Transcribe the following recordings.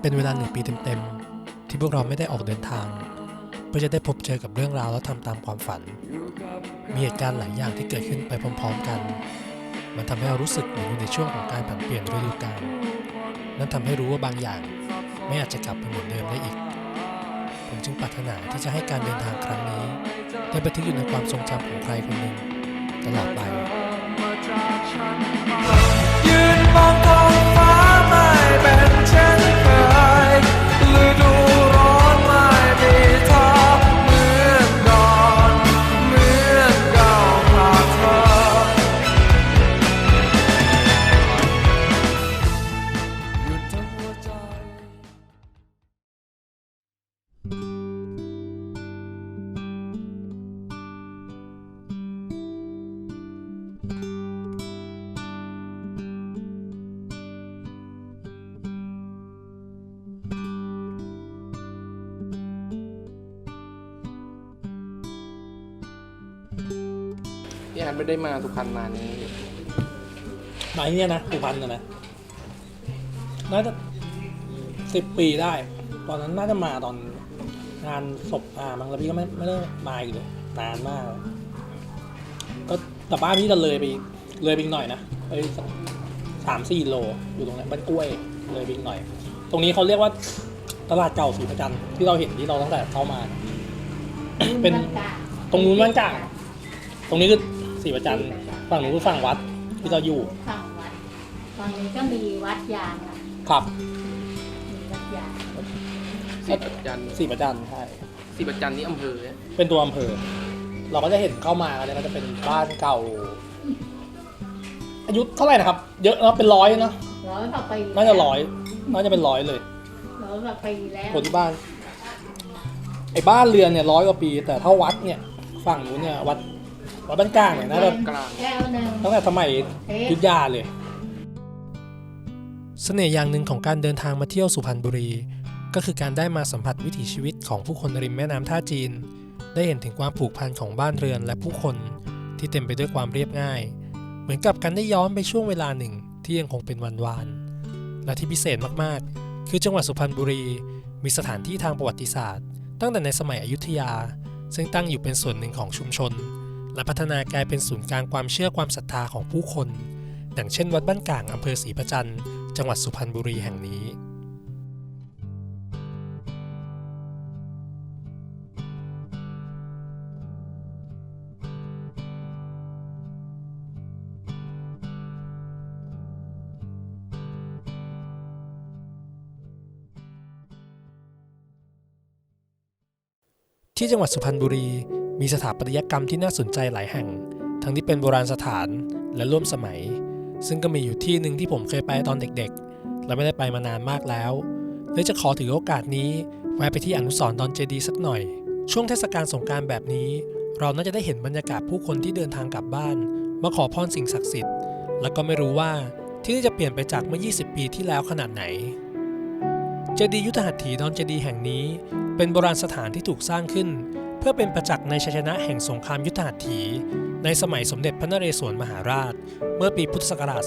เป็นเวลาหนึ่งปีเต็มๆ ที่พวกเราไม่ได้ออกเดินทาง เพื่อจะได้พบเจอกับเรื่องราวและทำตามความฝัน มีเหตุการณ์หลายอย่างที่เกิดขึ้นไปพร้อมๆกัน มันทำให้เรารู้สึกเหมือนอยู่ในช่วงของการผันเปลี่ยนฤดูกาลนั่นทำให้รู้ว่าบางอย่างไม่อาจจะกลับไปเหมือนเดิมได้อีก ผมจึงปรารถนาที่จะให้การเดินทางครั้งนี้ ได้บันทึกอยู่ในความทรงจำของใครคนหนึ่งตลอดไปยืนมอง ไม่ได้มาสุพรรณนานนี้มาที่เนี่ยนะสุพรรณนะนะน่าจะสิบปีได้ ตอนนั้นน่าจะมาตอนงานศพอามังแล้วพี่ก็ไม่ไม่ได้มาอีกเลยนานมาก ก็แต่บ้านพี่จะเลยไปเลยไปอีกหน่อยนะเอ้สามสี่โล อยู่ตรงนั้นบ้านกล้วยเลยไปอีกหน่อย ตรงนี้เขาเรียกว่าตลาดเก่าศรีประจันที่เราเห็นที่เราตั้งแต่เข้ามา เป็นตรงนู้นบ้านกลางตรงนี้คือ ศรีประจันทร์ฝั่งนู้นคือฝั่งวัดที่เราอยู่ฝั่งวัดตอนนี้ก็มีวัดยางอะครับมีวัดยางสีประจันทร์ศรีประจันทร์ใช่สีประจันทร์นี่อำเภอเนี่ยเป็นตัวอำเภอ เราก็จะเห็นเข้ามากันเนี่ยก็จะเป็นบ้านเก่า อายุเท่าไหร่นะครับ เยอะเนอะเป็นร้อยเนอะร้อยกว่าปีน่าจะร้อยน่าจะเป็นร้อยเลยร้อยกว่าปีแล้วคนที่บ้านไอ้บ้านเรือนเนี่ยร้อยกว่าปี แต่ถ้าวัดเนี่ย ฝั่งนู้นเนี่ยวัด วัดบ้านกลางเนี่ยน่าจะกลางแก้วหนึ่งตั้งแต่สมัยอยุทธยาเลย เสน่ห์อย่างหนึ่งของการเดินทางมาเที่ยวสุพรรณบุรี ก็คือการได้มาสัมผัสวิถีชีวิตของผู้คนริมแม่น้ำท่าจีน ได้เห็นถึงความผูกพันของบ้านเรือนและผู้คนที่เต็มไปด้วยความเรียบง่าย เหมือนกับการได้ย้อนไปช่วงเวลาหนึ่งที่ยังคงเป็นวันวานและที่พิเศษมากๆ คือจังหวัดสุพรรณบุรี มีสถานที่ทางประวัติศาสตร์ ตั้งแต่ในสมัยอยุธยา ซึ่งตั้งอยู่เป็นส่วนหนึ่งของชุมชน และพัฒนากลายเป็นศูนย์กลางความเชื่อความศรัทธาของผู้คนอย่างเช่นวัดบ้านก่างอำเภอศรีประจันจังหวัดสุพรรณบุรีแห่งนี้ ที่จังหวัดสุพรรณบุรี มีสถาปัตยกรรมที่น่าสนใจหลายแห่ง ทั้งที่เป็นโบราณสถานและร่วมสมัย ซึ่งก็มีอยู่ที่หนึ่งที่ผมเคยไปตอนเด็กๆ และไม่ได้ไปมานานมากแล้วเลยจะขอถือโอกาสนี้แวะไปที่อนุสรณ์ดอนเจดีสักหน่อย ช่วงเทศกาลสงกรารแบบนี้ เราน่าจะได้เห็นบรรยากาศผู้คนที่เดินทางกลับบ้าน มาขอพรสิ่งศักดิ์สิทธิ์ แล้วก็ไม่รู้ว่าที่นี่จะเปลี่ยนไปจากเมื่อ 20 ปีที่แล้วขนาดไหน เจดีย์ยุทธหัตถีดอนเจดีย์แห่งนี้ เป็นโบราณสถานที่ถูกสร้างขึ้น พื่อเป็นประจักษ์ในชัยชนะแห่งสงครามยุทธหัตถี ในสมัยสมเด็จพระนเรศวรมหาราช เมื่อปีพุทธศักราช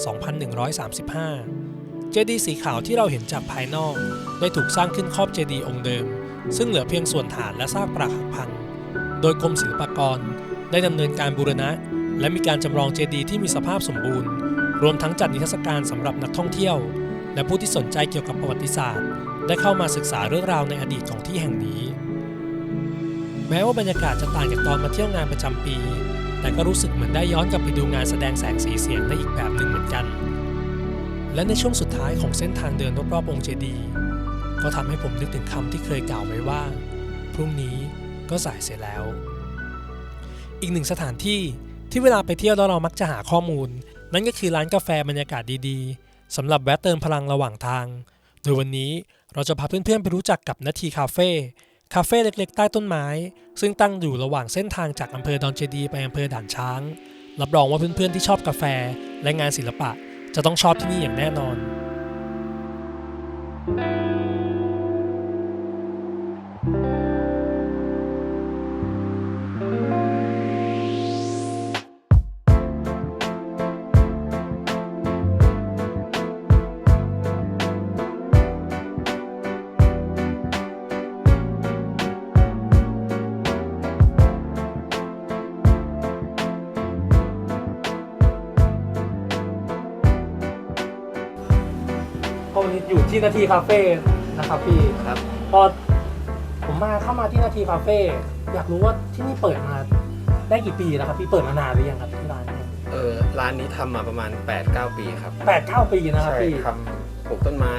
2135 เจดีย์สีขาวที่เราเห็นจากภายนอก ได้ถูกสร้างขึ้นครอบเจดีย์องค์เดิม ซึ่งเหลือเพียงส่วนฐานและซากปรักหักพัง โดยกรมศิลปากรได้ดำเนินการบูรณะ และมีการจำลองเจดีย์ที่มีสภาพสมบูรณ์ รวมทั้งจัดนิทรรศการสำหรับนักท่องเที่ยว และผู้ที่สนใจเกี่ยวกับประวัติศาสตร์ ได้เข้ามาศึกษาเรื่องราวในอดีตของที่แห่งนี้ แม้ว่าบรรยากาศจะต่างจากตอนมาเที่ยวงานประจำปี แต่ก็รู้สึกเหมือนได้ย้อนกลับไปดูงานแสดงแสงสีเสียงในอีกแบบหนึ่งเหมือนกัน และในช่วงสุดท้ายของเส้นทางเดินรอบๆองค์เจดีย์ก็ทำให้ผมนึกถึงคำที่เคยกล่าวไว้ว่า พรุ่งนี้ก็สายเสียแล้ว อีกหนึ่งสถานที่ที่เวลาไปเที่ยวแล้วเรามักจะหาข้อมูล นั่นก็คือร้านกาแฟบรรยากาศดีๆสำหรับแวะเติมพลังระหว่างทาง โดยวันนี้เราจะพาเพื่อนๆไปรู้จักกับนาทีคาเฟ่ คาเฟ่เล็กๆ ใต้ต้นไม้ ซึ่งตั้งอยู่ระหว่างเส้นทางจากอำเภอดอนเจดีไปอำเภอด่านช้าง รับรองว่าเพื่อนๆที่ชอบกาแฟและงานศิลปะ จะต้องชอบที่นี่อย่างแน่นอน ที่นาทีคาเฟ่นะครับพี่ครับ พอผมมาเข้ามาที่นาทีคาเฟ่อยากรู้ว่าที่นี่เปิดมาได้กี่ปีแล้วครับพี่เปิดมานานหรือยังครับที่ร้านเนี่ยเออร้านนี้ทำมาประมาณ 8-9 ปีครับแปดเก้าปีนะครับใช่พี่ทำปลูกต้นไม้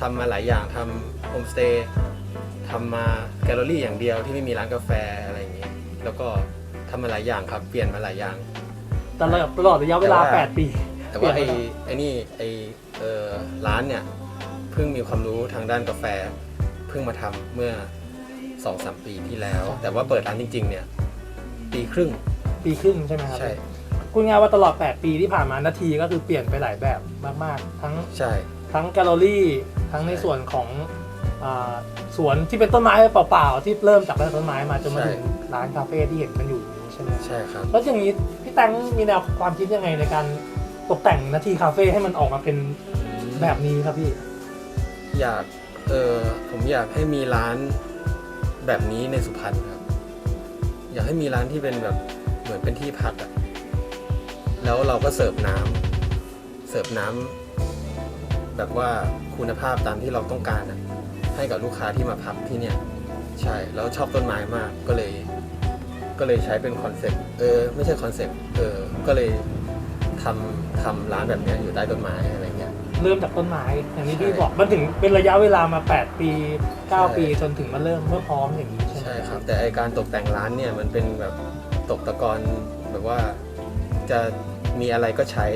ทำมาหลายอย่างทำโฮมสเตย์ทำมาแกลเลอรี่อย่างเดียวที่ไม่มีร้านกาแฟอะไรอย่างเงี้ยแล้วก็ทำมาหลายอย่างครับ เปลี่ยนมาหลายอย่าง ตลอดตลอดระยะเวลาแต่ว่า แปดปีแต่ว่าเปลี่ไอ้ยนมาไอ้นี่ไอ้เออร้านเนี่ยเพิ่งมีความรู้ทางด้านกาแฟเพิ่งมาทำเมื่อ2อสปีที่แล้ว แต่ว่าเปิดร้านจริง ๆ เนี่ย ปีครึ่งปีครึ่งใช่ไหมครับใช่พูดง่ายๆว่าตลอด 8 ปีที่ผ่านมานาทีก็คือเปลี่ยนไปหลายแบบมากๆ ทั้งใช่ ทั้งแกลเลอรี่ ทั้งในส่วนของอาสวนที่เป็นต้นไม้เปล่าๆ ที่เริ่มจากต้นไม้มาจนมาถึงร้านคาเฟ่ที่เห็นกันอยู่นี้ใช่ไหมใช่ครับ แล้วอย่างนี้พี่แตงมีแนวความคิดยังไงในการ ตกแต่งนาทีคาเฟ่ให้มันออกมาเป็นแบบนี้ครับพี่ อยากเออผมอยากให้มีร้านแบบนี้ในสุพรรณครับ อยากให้มีร้านที่เป็นแบบเหมือนเป็นที่พักอะแล้วเราก็เสิร์ฟน้ำเสิร์ฟน้ำแบบว่าคุณภาพตามที่เราต้องการอะให้กับลูกค้าที่มาพักที่เนี่ย ใช่แล้วชอบต้นไม้มากก็เลย ก็เลยใช้เป็นคอนเซ็ปต์เออไม่ใช่คอนเซ็ปต์เออก็เลย ทำทำร้านแบบเนี้ยอยู่ใต้ต้นไม้อะไรเงี้ย เริ่มจากต้นไม้อย่างที่พี่ใช่ บอกมันถึงเป็นระยะเวลามา 8 ปีใช่9ปีจนถึงมาเริ่มเมื่อพร้อมอย่างนี้ใช่ไหมใช่ครับ แต่ไอการตกแต่งร้านเนี่ยมันเป็นแบบตกตะกอนแบบว่าจะมีอะไรก็ใช้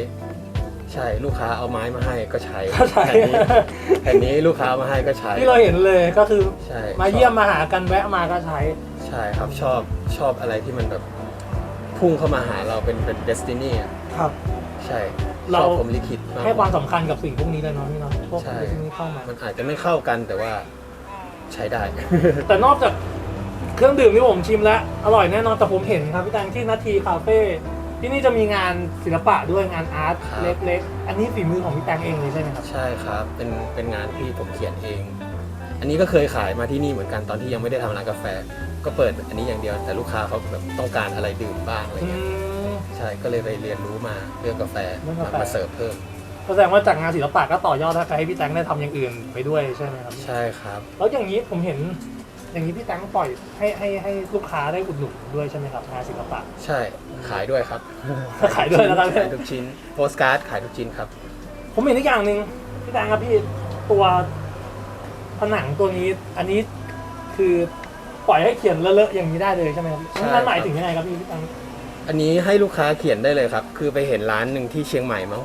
ใช่ลูกค้าเอาไม้มาให้ก็ใช้ก็ใช่แผ่นนี้แผ่นนี้ลูกค้าเอามาให้ก็ใช้ที่เราเห็นเลยก็คือใช่มาเยี่ยมมาหากันแวะมาก็ใช้ ใช่ครับชอบชอบอะไรที่มันแบบพุ่งเข้ามาหาเราเป็นเป็นเดสตินีอะ ครับ ใช่เรา ชอบผมลิขิตมากให้กความสำคัญกับสิ่งพวกนี้เลยเนาะพี่เนาะพวกใช่ที่นี้เข้ามา มันอาจจะไม่เข้ากันแต่ว่าใช้ได้ แต่นอกจากเครื่องดื่มที่ผมชิมแล้ว อร่อยแน่นอนแต่ผมเห็นครับพี่แตงที่นาทีคาเฟ่ที่นี่จะมีงานศิลปะด้วยงานอาร์ตครับ เล็กๆ อันนี้ฝีมือของพี่แตงเองเลยใช่ไหมครับ ใช่ครับ เป็นเป็นงานที่ผมเขียนเอง อันนี้ก็เคยขายมาที่นี่เหมือนกันตอนที่ยังไม่ได้ทำร้านกาแฟ ก็เปิดอันนี้อย่างเดียวแต่ลูกค้าเขาแบบต้องการอะไรดื่มบ้างอะไรอืเงี้ยม ใช่ก็เลยไปเรียนรู้มาเรื่องกาแฟเรื่องกาแฟ มาเสิร์ฟเพิ่มแสดงว่าจากงานศิลปะก็ต่อยอดให้ให้พี่แตงได้ทำอย่างอื่นไปด้วยใช่ไหมครับ ใช่ครับ แล้วอย่างนี้ผมเห็น อย่างนี้พี่แตงปล่อยให้ให้ให้ลูกค้าได้อุดหนุนด้วยใช่ไหมครับงานศิลปะ ใช่ขายด้วยครับขายด้วยนะครับขายทุกชิ้นโปสการ์ดขายทุกชิ้นครับ ผมเห็นอีกอย่างหนึ่งพี่แตงครับพี่ตัวผนังตัวนี้อันนี้คือปล่อยให้เขียนเลอะๆอย่างนี้ได้เลยใช่ไหมครับใช่นั่นหมายถึงยังไงครับพี่พี่แตง อันนี้ให้ลูกค้าเขียนได้เลยครับ คือไปเห็นร้านหนึ่งที่เชียงใหม่มั้ง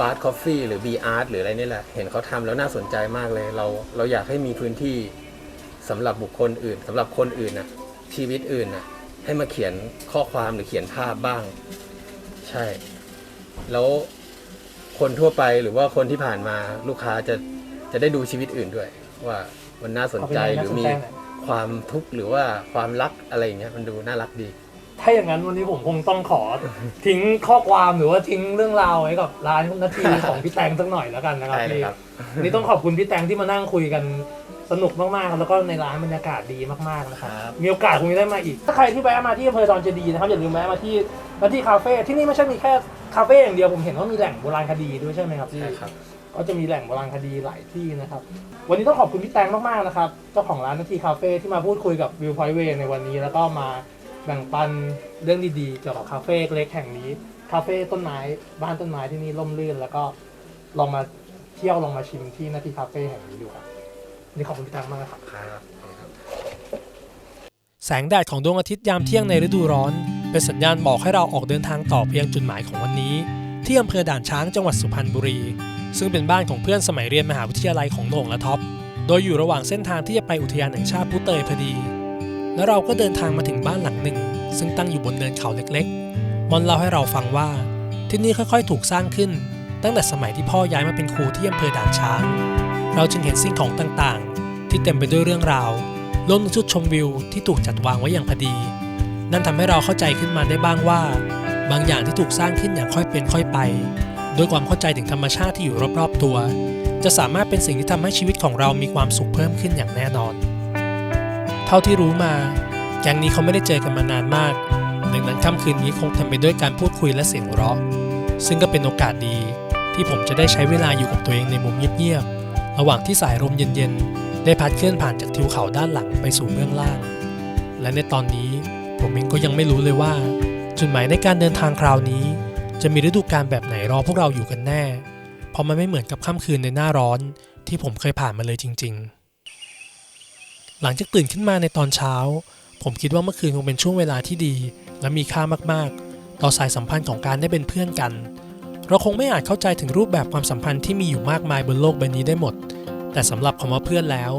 บาร์คอฟฟี่หรือบีอาร์ตหรืออะไรนี่แหละ เห็นเขาทำแล้วน่าสนใจมากเลย เราเราอยากให้มีพื้นที่สำหรับบุคคลอื่นสำหรับคนอื่นนะชีวิตอื่นนะให้มาเขียนข้อความหรือเขียนภาพบ้าง ใช่ แล้วคนทั่วไปหรือว่าคนที่ผ่านมาลูกค้าจะจะได้ดูชีวิตอื่นด้วย ว่ามันน่าสนใจเอาเป็นไงหรือน่าสนมีใจไหนความทุกข์หรือว่าความรักอะไรอย่างเงี้ยมันดูน่ารักดี ถ้าอย่างนั้นวันนี้ผมคงต้องขอทิ้งข้อความหรือว่าทิ้งเรื่องราวไว้กับร้านนาทีของพี่แตงสักหน่อยแล้วกันนะครับได้เลยพี่ครับวันนี้ต้องขอบคุณพี่แตงที่มานั่งคุยกันสนุกมากๆแล้วก็ในร้านบรรยากาศดีมากๆนะครับครับ มีโอกาสคงจะได้มาอีก ถ้าใครที่แวะมาที่อำเภอดอนเจดีย์นะครับอย่าลืมแวะมาที่มาที่คาเฟ่ที่นี่ไม่ใช่มีแค่คาเฟ่อย่างเดียวผมเห็นว่ามีแหล่งโบราณคดีด้วยใช่ไหมครับพี่ใช่ครับ ก็จะมีแหล่งโบราณคดีหลายที่นะครับ วันนี้ต้องขอบคุณพี่แตงมากๆนะครับ เจ้าของร้านนาทีคาเฟ่ที่มาพูดคุยกับวิวพอยต์เวในวันนี้ แล้วก็มา แบ่งปันเรื่องดีๆเกี่ยวกับคาเฟ่เล็กแห่งนี้ คาเฟ่ต้นไม้บ้านต้นไม้ที่นี่ร่มรื่น แล้วก็ลองมาเที่ยวลองมาชิมที่นาทีคาเฟ่แห่งนี้ดูครับวันนี่ขอบคุณพี่แตงมากนะครับครับ ครับแสงแดดของดวงอาทิตย์ยามเที่ยงในฤดูร้อน เป็นสัญญาณบอกให้เราออกเดินทางต่อไปยังจุดหมายของวันนี้ ที่อำเภอด่านช้างจังหวัดสุพรรณบุรี ซึ่งเป็นบ้านของเพื่อนสมัยเรียนมหาวิทยาลัยของโหน่งและท็อป โดยอยู่ระหว่างเส้นทางที่จะไปอุทยานแห่งชาติพุเตยพอดี แล้วเราก็เดินทางมาถึงบ้านหลังหนึ่ง ซึ่งตั้งอยู่บนเนินเขาเล็กๆ มอนเล่าให้เราฟังว่า ที่นี่ค่อยๆ ถูกสร้างขึ้น ตั้งแต่สมัยที่พ่อย้ายมาเป็นครูที่อำเภอด่านช้าง เราจึงเห็นสิ่งของต่างๆ ที่เต็มไปด้วยเรื่องราวรวมถึงจุดชมวิวที่ถูกจัดวางไว้อย่างพอดี นั่นทำให้เราเข้าใจขึ้นมาได้บ้างว่า บางอย่างที่ถูกสร้างขึ้นอย่างค่อยเป็นค่อยไปด้วยความเข้าใจถึงธรรมชาติที่อยู่รอบๆตัว จะสามารถเป็นสิ่งที่ทำให้ชีวิตของเรามีความสุขเพิ่มขึ้นอย่างแน่นอน ท่าที่รู้มา แก๊งนี้เขาไม่ได้เจอกันมานานมาก ดังนั้นค่ำคืนนี้คงเต็มไปด้วยการพูดคุยและเสียงหัวเราะซึ่งก็เป็นโอกาสดี ที่ผมจะได้ใช้เวลาอยู่กับตัวเองในมุมเงียบๆ ระหว่างที่สายลมเย็นๆ ได้พัดเคลื่อนผ่านจากทิวเขาด้านหลังไปสู่เบื้องล่าง และในตอนนี้ผมเองก็ยังไม่รู้เลยว่า จุดหมายในการเดินทางคราวนี้ จะมีฤดูกาลแบบไหนรอพวกเราอยู่กันแน่ เพราะมันไม่เหมือนกับค่ำคืนในหน้าร้อนที่ผมเคยผ่านมาเลยจริง ๆ หลังจากตื่นขึ้นมาในตอนเช้า ผมคิดว่าเมื่อคืนคงเป็นช่วงเวลาที่ดี และมีค่ามากๆ ต่อสายสัมพันธ์ของการได้เป็นเพื่อนกัน เราคงไม่อาจเข้าใจถึงรูปแบบความสัมพันธ์ที่มีอยู่มากมายบนโลกใบนี้ได้หมด แต่สำหรับคำว่าเพื่อนแล้ว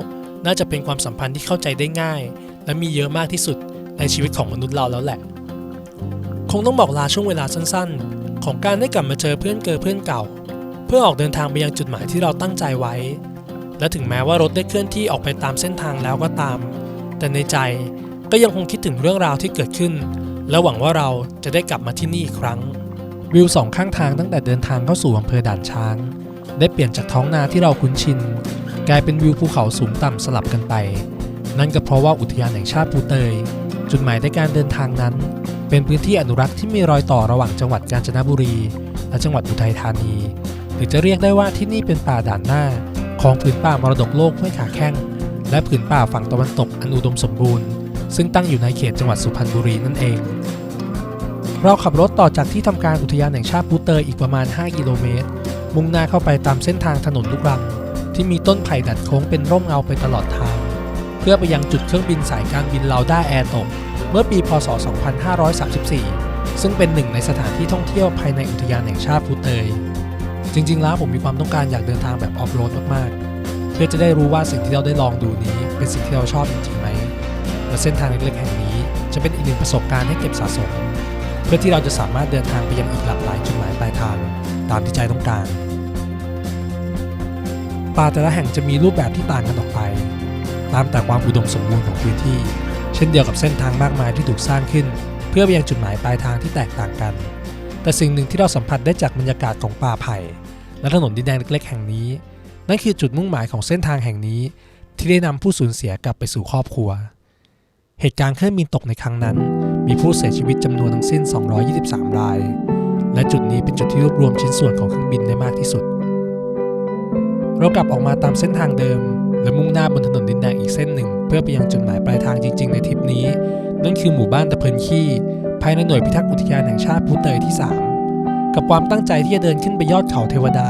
น่าจะเป็นความสัมพันธ์ที่เข้าใจได้ง่าย และมีเยอะมากที่สุดในชีวิตของมนุษย์เราแล้วแหละ คงต้องบอกลาช่วงเวลาสั้นๆ ของการได้กลับมาเจอเพื่อนเกิดเพื่อนเก่า เพื่อออกเดินทางไปยังจุดหมายที่เราตั้งใจไว้ และถึงแม้ว่ารถได้เคลื่อนที่ออกไปตามเส้นทางแล้วก็ตาม แต่ในใจก็ยังคงคิดถึงเรื่องราวที่เกิดขึ้น และหวังว่าเราจะได้กลับมาที่นี่อีกครั้ง วิวสองข้างทางตั้งแต่เดินทางเข้าสู่อำเภอด่านช้าง ได้เปลี่ยนจากท้องนาที่เราคุ้นชิน กลายเป็นวิวภูเขาสูงต่ำสลับกันไป นั่นก็เพราะว่าอุทยานแห่งชาติภูเตย จุดหมายในการเดินทางนั้น เป็นพื้นที่อนุรักษ์ที่มีรอยต่อระหว่างจังหวัดกาญจนบุรี และจังหวัดอุทัยธานี หรือจะเรียกได้ว่าที่นี่เป็นป่าด่านหน้า ของผืนป่ามรดกโลกห้วยขาแข้ง และผืนป่าฝั่งตะวันตกอันอุดมสมบูรณ์ ซึ่งตั้งอยู่ในเขตจังหวัดสุพรรณบุรีนั่นเอง เราขับรถต่อจากที่ทำการอุทยานแห่งชาติภูเตยอีกประมาณ 5 กิโลเมตร มุ่งหน้าเข้าไปตามเส้นทางถนนลูกรัง ที่มีต้นไผ่ดัดโค้งเป็นร่มเงาไปตลอดทาง เพื่อไปยังจุดเครื่องบินสายการบินลาวด้าแอร์ตกเมื่อปีพศ 2534 ซึ่งเป็นหนึ่งในสถานที่ท่องเที่ยวภายในอุทยานแห่งชาติภูเตย จริง ๆ แล้วผมมีความต้องการอยากเดินทางแบบออฟโรดมากๆ เพื่อจะได้รู้ว่าสิ่งที่เราได้ลองดูนี้ เป็นสิ่งที่เราชอบจริงๆไหมและเส้นทางเล็กๆแห่งนี้ จะเป็นอีกหนึ่งประสบการณ์ให้เก็บสะสม เพื่อที่เราจะสามารถเดินทางไปยังอีกหลากหลายจุดหมายปลายทางตามที่ใจต้องการป่าแต่ละแห่งจะมีรูปแบบที่ต่างกันออกไป ตามแต่ความอุดมสมบูรณ์ของพื้นที่ เช่นเดียวกับเส้นทางมากมายที่ถูกสร้างขึ้น เพื่อไปยังจุดหมายปลายทางที่แตกต่างกัน แต่สิ่งหนึ่งที่เราสัมผัสได้จากบรรยากาศของป่าไผ่ และถนนดินแดงเล็กๆ แห่งนี้ นั่นคือจุดมุ่งหมายของเส้นทางแห่งนี้ ที่ได้นำผู้สูญเสียกลับไปสู่ครอบครัว เหตุการณ์เครื่องบินตกในครั้งนั้น มีผู้เสียชีวิตจำนวนทั้งสิ้น 223 ราย และจุดนี้เป็นจุดที่รวบรวมชิ้นส่วนของเครื่องบินได้มากที่สุด เรากลับออกมาตามเส้นทางเดิม และมุ่งหน้าบนถนนดินแดงอีกเส้นหนึ่ง เพื่อไปยังจุดหมายปลายทางจริง ๆ ในทริปนี้ นั่นคือหมู่บ้านตะเพินขี้ภายในหน่วยพิทักษ์อุทยานแห่งชาติภูเตยที่ 3 กับความตั้งใจที่จะเดินขึ้นไปยอดเขาเทวดา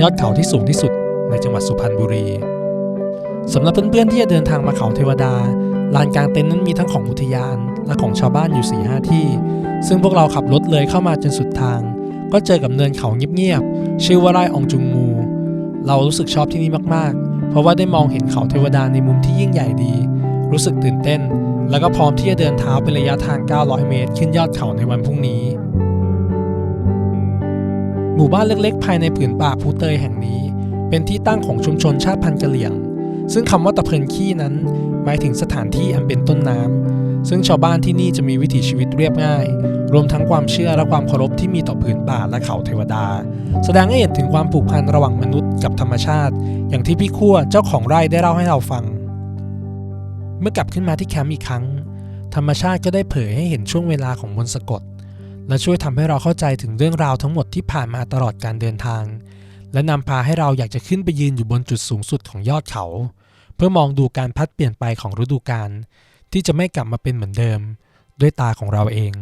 ยอดเขาที่สูงที่สุดในจังหวัดสุพรรณบุรีสำหรับเพื่อนๆที่จะเดินทางมาเขาเทวดาลานกลางเต็นท์นั้นมีทั้งของอุทยานและของชาวบ้านอยู่4ีหที่ ซึ่งพวกเราขับรถเลยเข้ามาจนสุดทาง ก็เจอกับเนินเขาเงียบๆชื่อว่าไร่องจุงมู เรารู้สึกชอบที่นี่มากๆ เพราะว่าได้มองเห็นเขาเทวดาในมุมที่ยิ่งใหญ่ดี รู้สึกตื่นเต้น แล้วก็พร้อมที่จะเดินเท้าเป็นระยะทาง 900 เมตร ขึ้นยอดเขาในวันพรุ่งนี้ หมู่บ้านเล็กๆ ภายในผืนป่าภูเตยแห่งนี้ เป็นที่ตั้งของชุมชนชาติพันธุ์กะเหรี่ยง ซึ่งคำว่าตะเพินขี้นั้น หมายถึงสถานที่อันเป็นต้นน้ำซึ่งชาวบ้านที่นี่จะมีวิถีชีวิตเรียบง่าย รวมทั้งความเชื่อและความเคารพที่มีต่อผืนป่าและเขาเทวดา แสดงให้เห็นถึงความผูกพันระหว่างมนุษย์กับธรรมชาติ อย่างที่พี่ขั้วเจ้าของไร่ได้เล่าให้เราฟัง เมื่อกลับขึ้นมาที่แคมป์อีกครั้ง ธรรมชาติก็ได้เผยให้เห็นช่วงเวลาของมนต์สะกด และช่วยทำให้เราเข้าใจถึงเรื่องราวทั้งหมดที่ผ่านมาตลอดการเดินทาง และนำพาให้เราอยากจะขึ้นไปยืนอยู่บนจุดสูงสุดของยอดเขา เพื่อมองดูการพัดเปลี่ยนไปของฤดูกาลที่จะไม่กลับมาเป็นเหมือนเดิม ด้วยตาของเราเอง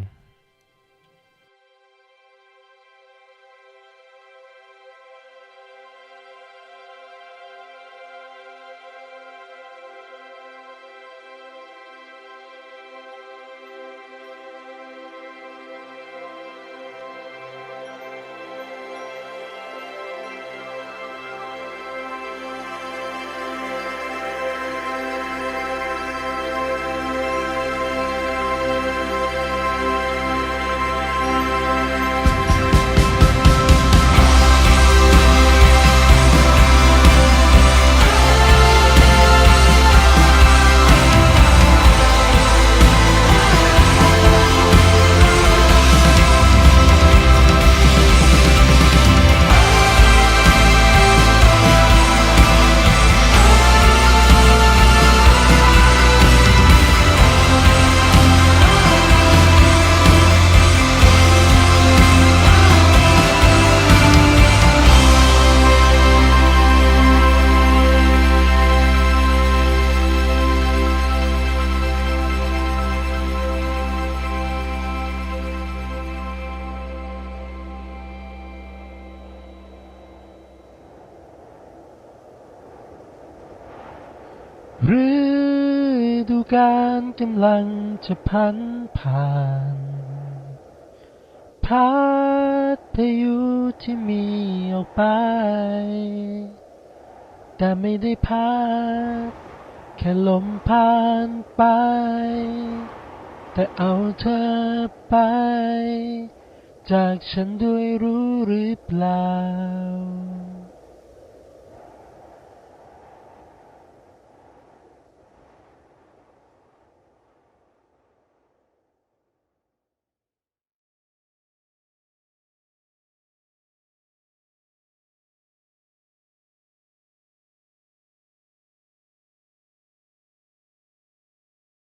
กาลกำลังจะพันผ่านพัดพายุที่มีออกไป แต่ไม่ได้พัด แค่ลมผ่านไป แต่เอาเธอไป จากฉันด้วยรู้หรือเปล่า